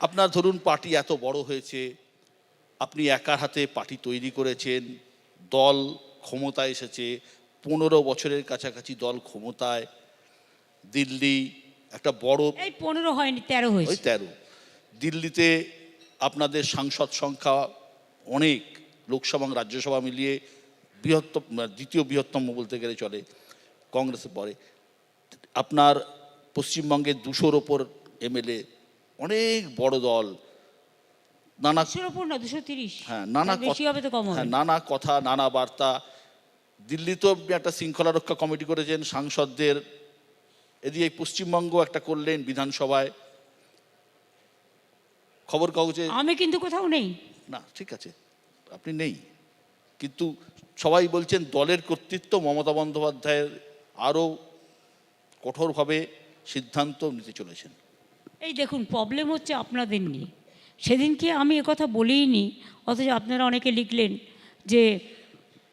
আপনার ধরুন পার্টি এত বড় হয়েছে আপনি একার হাতে পার্টি তৈরি করেছেন দল ক্ষমতায় এসেছে পনেরো বছরের কাছাকাছি দল ক্ষমতায় দিল্লি একটা বড় এই পনেরো হয়নি তেরো ওই তেরো। দিল্লিতে আপনাদের সাংসদ সংখ্যা অনেক লোকসভা এবং রাজ্যসভা মিলিয়ে বৃহত্তম দ্বিতীয় বৃহত্তম বলতে গেলে চলে কংগ্রেসের পরে। আপনার পশ্চিমবঙ্গের দুশোর ওপর এমএলএ অনেক বড় দল। নানা হ্যাঁ নানা তো হ্যাঁ, নানা কথা নানা বার্তা। দিল্লিতেও আপনি একটা শৃঙ্খলা রক্ষা কমিটি করেছেন সাংসদদের। এদিকে পশ্চিমবঙ্গ একটা করলেন বিধানসভায়। খবর কাগজে আমি কিন্তু কোথাও নেই। না ঠিক আছে আপনি নেই। কিন্তু সবাই বলছেন দলের কর্তৃত্ব মমতা বন্দ্যোপাধ্যায়ের আরও কঠোরভাবে সিদ্ধান্ত নিতে চলেছেন। এই দেখুন প্রবলেম হচ্ছে আপনাদের নিয়ে। সেদিনকে আমি একথা বলিনি অথচ আপনারা অনেকে লিখলেন যে,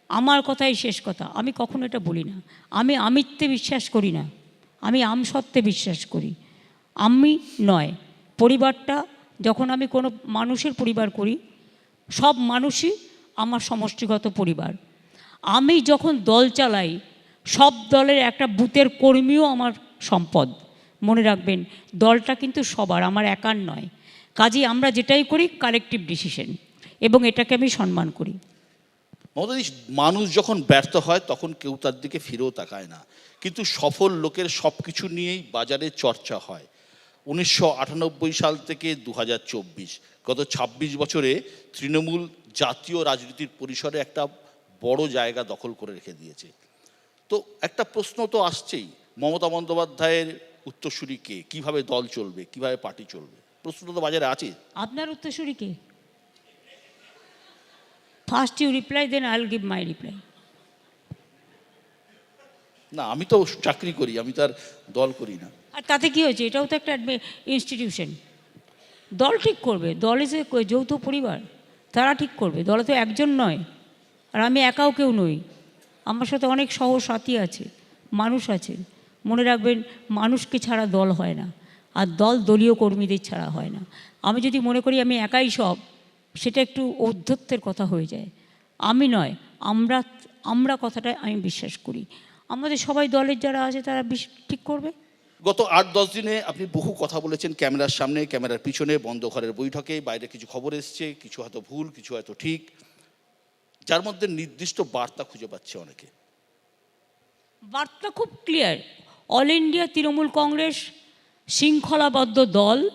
আমার কথাই শেষ কথা। আমি কখনো এটা বলি না। আমি আমিত্বে বিশ্বাস করি না। আমি আমসত্ত্বে বিশ্বাস করি। আমি নয়, পরিবারটা যখন আমি কোনো মানুষের পরিবার করি, সব মানুষই আমার সমষ্টিগত পরিবার। আমি যখন দল চালাই, সব দলের একটা বুথের কর্মীও আমার সম্পদ। মনে রাখবেন, দলটা কিন্তু সবার, আমার একার নয়। কাজে আমরা যেটাই করি কালেকটিভ ডিসিশন এবং এটাকে আমি সম্মান করি। মানুষ যখন ব্যর্থ হয়, তখন কেউ তার দিকে ফিরেও তাকায় না। কিন্তু সফল লোকের সব কিছু নিয়েই বাজারে চর্চা হয়। উনিশশো আটানব্বই সাল থেকে দু হাজার চব্বিশ, গত ২৬ বছরে তৃণমূল জাতীয় রাজনীতির পরিসরে একটা বড় জায়গা দখল করে রেখে দিয়েছে। তো একটা প্রশ্ন তো আসছেই, মমতা বন্দ্যোপাধ্যায়ের উত্তরসূরি কে? কীভাবে দল চলবে? কীভাবে পার্টি চলবে? প্রশ্ন তো বাজারে আছে। আপনার উত্তরসূরি কে? First you reply then I will give my reply না আমি তো চাকরি করি আমি তার দল করি না। আর তাতে কি হয়েছে? এটাও তো একটা ইনস্টিটিউশন দল ঠিক করবে। দল এসে যৌথ পরিবার। তারা ঠিক করবে। দলে তো একজন নয়। আর আমি একাও কেউ নই। আমার সাথে অনেক সহসাথী আছে মানুষ আছে। মনে রাখবেন মানুষকে ছাড়া দল হয় না আর দল দলীয় কর্মীদের ছাড়া হয় না। আমি যদি মনে করি আমি একাই সব সেটা একটু ঔদ্ধত্যের কথা হয়ে যায়। আমি নয় আমরা আমরা কথাটা আমি বিশ্বাস করি। আমাদের সবাই দলের যারা আছে তারা বিশ- ঠিক করবে? গত আট দশ দিনে আপনি বহু কথা বলেছেন ক্যামেরার সামনে ক্যামেরার পিছনে বন্ধ ঘরের বৈঠকে বাইরে কিছু খবর এসছে কিছু হয়তো ভুল কিছু হয়তো ঠিক। যার মধ্যে নির্দিষ্ট বার্তা খুঁজে পাচ্ছে অনেকে। বার্তা খুব clear all India Trinamool Congress শৃঙ্খলাবদ্ধ দল,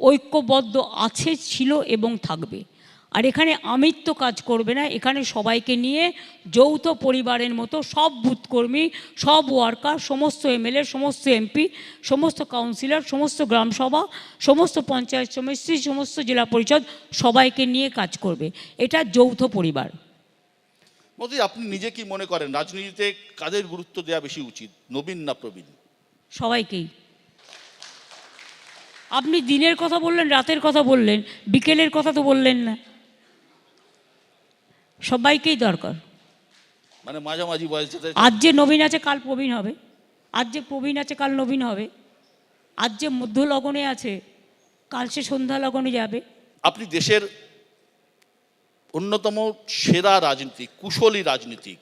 ঐক্যবদ্ধ আছে, ছিল এবং থাকবে। আর এখানে আমিত্ব কাজ করবে না। এখানে সবাইকে নিয়ে যৌথ পরিবারের মতো সব বুথকর্মী, সব ওয়ার্কার, সমস্ত এমএলএ, সমস্ত এমপি, সমস্ত কাউন্সিলর, সমস্ত গ্রামসভা, সমস্ত পঞ্চায়েত সমিতি, সমস্ত জেলা পরিষদ সবাইকে নিয়ে কাজ করবে। এটা যৌথ পরিবার। মোদি আপনি নিজে কি মনে করেন রাজনীতিতে কাদের গুরুত্ব দেওয়া বেশি উচিত নবীন না প্রবীণ? সবাইকেই। আপনি দিনের কথা বললেন রাতের কথা বললেন বিকেলের কথা তো বললেন না। সবাইকেই দরকার। মানে মাঝামাঝি বয়স আজ যে নবীন আছে কাল প্রবীণ হবে। আজ যে প্রবীণ আছে কাল নবীন হবে। আজ যে মধ্য লগনে আছে কাল সে সন্ধ্যা লগনে যাবে। আপনি দেশের অন্যতম সেরা রাজনীতিক কুশলী রাজনীতিক।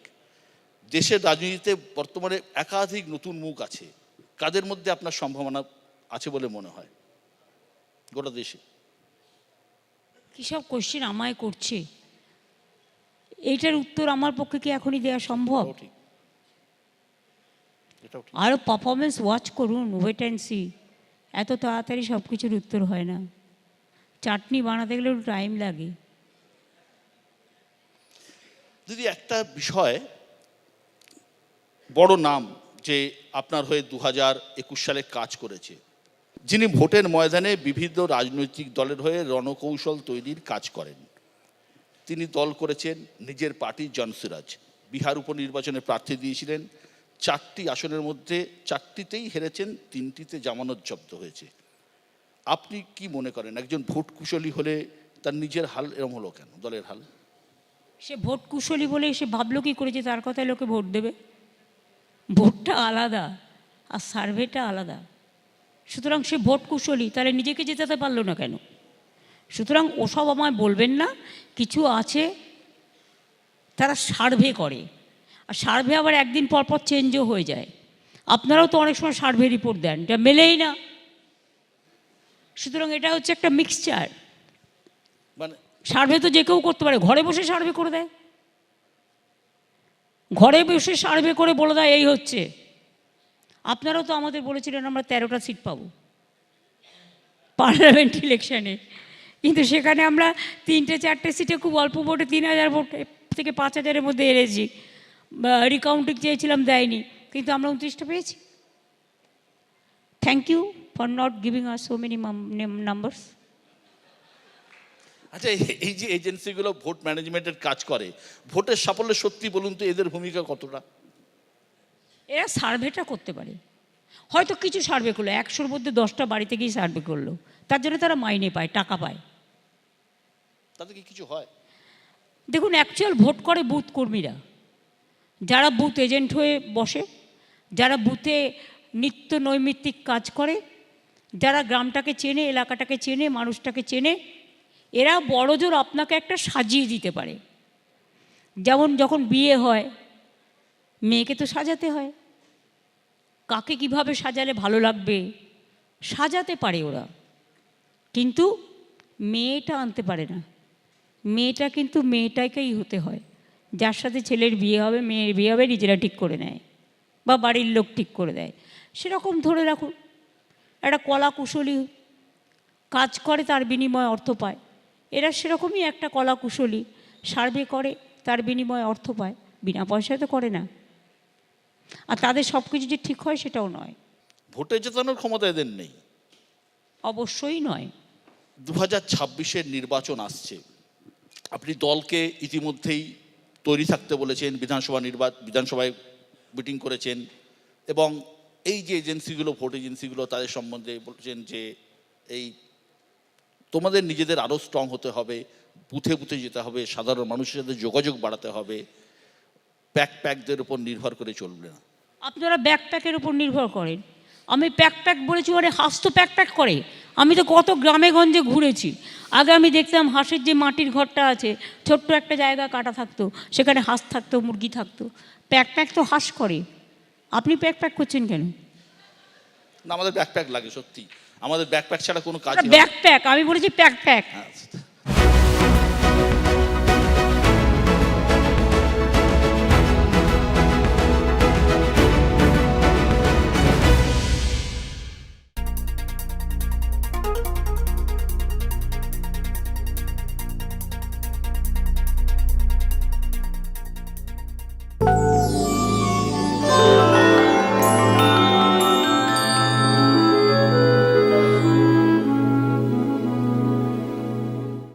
দেশের রাজনীতিতে বর্তমানে একাধিক নতুন মুখ আছে। কাদের মধ্যে আপনার সম্ভাবনা আছে বলে মনে হয়? গোটা দেশে। কী সব কোশ্চেন আমায় করছে? এইটার উত্তর আমার পক্ষে কি এখনই দেওয়া সম্ভব? আরও পারফরমেন্স ওয়াচ করুন ওয়েট অ্যান্ড সি এত তাড়াতাড়ি সব কিছুর উত্তর হয় না। চাটনি বানাতে গেলে একটু টাইম লাগে। দিদি একটা বিষয় বড় নাম যে আপনার হয়ে দু হাজার একুশ সালে কাজ করেছে, যিনি ভোটের ময়দানে বিভিন্ন রাজনৈতিক দলের হয়ে রণকৌশল তৈরির কাজ করেন, তিনি দল করেছেন নিজের পার্টি জনসিরাজ বিহার উপনির্বাচনে প্রার্থী দিয়েছিলেন, চারটি আসনের মধ্যে চারটিতেই হেরেছেন, তিনটিতে জামানত জব্দ হয়েছে। আপনি কি মনে করেন, একজন ভোট কুশলী হলে তার নিজের হাল এরম হলো কেন, দলের হাল? সে ভোট কুশলী বলে সে ভাবলো কি করেছে? তার কথায় লোকে ভোট দেবে। ভোটটা আলাদা আর সার্ভেটা আলাদা। সুতরাং সে ভোট কুশলী, তাহলে নিজেকে জেতাতে পারল না কেন? সুতরাং ওসব আমায় বলবেন না, কিছু আছে তারা সার্ভে করে। আর সার্ভে আবার একদিন পর পর চেঞ্জও হয়ে যায়। আপনারাও তো অনেক সময় সার্ভে রিপোর্ট দেন, এটা মেলেই না। সুতরাং এটা হচ্ছে একটা মিক্সচার মানে সার্ভে তো যে কেউ করতে পারে। ঘরে বসে সার্ভে করে দেয়। ঘরে বসে সার্ভে করে বলে দেয়, এই হচ্ছে। আপনারাও তো আমাদের বলেছিলেন, আমরা তেরোটা সিট পাবো। পার্লামেন্ট ইলেকশনে কিন্তু সেখানে আমরা তিনটে, চারটে সিটে খুব অল্প ভোটে, তিন হাজার ভোট থেকে পাঁচ হাজারের মধ্যে এড়েছি রিকাউন্টিং চেয়েছিলাম, দেয়নি। কিন্তু আমরা উনত্রিশটা পেয়েছি। Thank you for not giving us so many numbers আচ্ছা এই- যে এজেন্সিগুলো ভোট ম্যানেজমেন্টের কাজ করে ভোটের সাফল্যে সত্যি বলুন তো এদের ভূমিকা কতটা? এরা সার্ভেটা করতে পারে। হয়তো কিছু সার্ভে করল একশোর মধ্যে দশটা বাড়িতে থেকেই সার্ভে করল। তার জন্য তারা মাইনে পায় টাকা পায়। তাতে কি কিছু হয়? দেখুন অ্যাকচুয়াল ভোট করে বুথ কর্মীরা। যারা বুথ এজেন্ট হয়ে বসে যারা বুথে নিত্য নৈমিত্তিক কাজ করে যারা গ্রামটাকে চেনে এলাকাটাকে চেনে মানুষটাকে চেনে এরা বড়জোর আপনাকে একটা সাজিয়ে দিতে পারে। যেমন যখন বিয়ে হয়, মেয়েকে তো সাজাতে হয়। কাকে কীভাবে সাজালে ভালো লাগবে, সাজাতে পারে ওরা। কিন্তু মেয়েটা আনতে পারে না। মেয়েটা কিন্তু মেয়েটাকেই হতে হয়। যার সাথে ছেলের বিয়ে হবে, মেয়ের বিয়ে হবে, নিজেরা ঠিক করে নেয় বা বাড়ির লোক ঠিক করে দেয়। সেরকম ধরে রাখুন। একটা কলা কুশলী কাজ করে, তার বিনিময়ে অর্থ পায়। এরা সেরকমই একটা কলা কুশলী সার্ভে করে তার বিনিময়ে অর্থ পায়। বিনা পয়সায় তো করে না। আর তাদের সব কিছু যে ঠিক হয় সেটাও নয়। ভোটে জেতানোর ক্ষমতা এদের নেই। অবশ্যই নয়। দু হাজার ছাব্বিশের নির্বাচন আসছে। আপনি দলকে ইতিমধ্যেই তৈরি থাকতে বলেছেন বিধানসভা নির্বা বিধানসভায় মিটিং করেছেন এবং এই যে এজেন্সিগুলো ভোট এজেন্সিগুলো তাদের সম্বন্ধে বলছেন যে এই তোমাদের নিজেদের আরও স্ট্রং হতে হবে বুথে বুথে যেতে হবে সাধারণ মানুষের সাথে যোগাযোগ বাড়াতে হবে। প্যাক প্যাকদের উপর নির্ভর করে চলবে না। আপনারা ব্যাকপ্যাকের উপর নির্ভর করেন। আমি প্যাকপ্যাক বলেছি ওরে হাঁস তো প্যাক প্যাকপ্যাক করে। আমি তো কত গ্রামে গঞ্জে ঘুরেছি। আগে আমি দেখতাম হাঁসের যে মাটির ঘরটা আছে ছোট্ট একটা জায়গা কাটা থাকতো সেখানে হাঁস থাকতো মুরগি থাকতো। প্যাক প্যাকপ্যাক তো হাঁস করে। আপনি প্যাকপ্যাক করছেন কেন? না আমাদের ব্যাকপ্যাক লাগে সত্যি। আমাদের ব্যাকপ্যাক ছাড়া কোনো কাজ। ব্যাকপ্যাক আমি বলেছি প্যাকপ্যাক হ্যাঁ